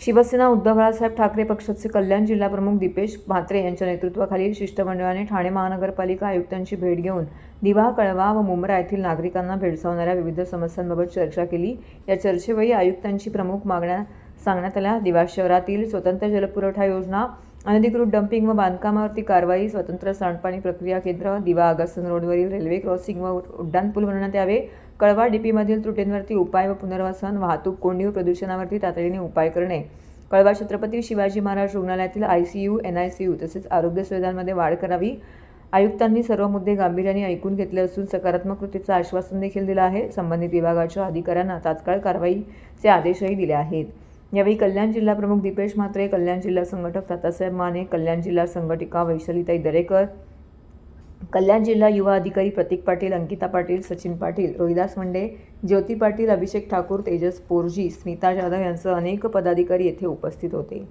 शिवसेना उद्धव बाळासाहेब ठाकरे पक्षाचे कल्याण जिल्हाप्रमुख दीपेश म्हात्रे यांच्या नेतृत्वाखालील शिष्टमंडळाने ठाणे महानगरपालिका आयुक्तांची भेट घेऊन दिवा कळवा व मुंब्रा येथील नागरिकांना भेडसावणाऱ्या विविध समस्यांबाबत चर्चा केली. या चर्चेवेळी आयुक्तांची प्रमुख मागण्या सांगण्यात आल्या. दिवा शहरातील स्वतंत्र जलपुरवठा योजना अनधिकृत डम्पिंग व बांधकामावरती कारवाई स्वतंत्र सांडपाणी प्रक्रिया केंद्र दिवा अगसन रोडवरील रेल्वे क्रॉसिंग व उड्डाणपूल बनवण्यात यावे. कळवा डीपीमधील त्रुटींवरती उपाय व पुनर्वसन वाहतूक कोंडी व प्रदूषणावरती तातडीने उपाय करणे. कळवा छत्रपती शिवाजी महाराज रुग्णालयातील I C U N I C U तसेच आरोग्य सुविधांमध्ये वाढ करावी. आयुक्तांनी सर्व मुद्दे गांभीर्याने ऐकून घेतले असून सकारात्मक कृतीचं आश्वासन देखील दिलं आहे. संबंधित विभागाच्या अधिकाऱ्यांना तात्काळ कारवाईचे आदेशही दिले आहेत. यावेळी कल्याण जिल्हा प्रमुख दीपेश म्हात्रे कल्याण जिल्हा संघटक तातासाहेब माने कल्याण जिल्हा संघटिका वैशालीताई दरेकर कल्याण जिल्हा युवा अधिकारी प्रतीक पाटील अंकिता पाटील सचिन पाटील रोहिदास मंडे ज्योती पाटील अभिषेक ठाकूर तेजस पोरजी स्मिता जाधव यांसह अनेक पदाधिकारी येथे उपस्थित होते.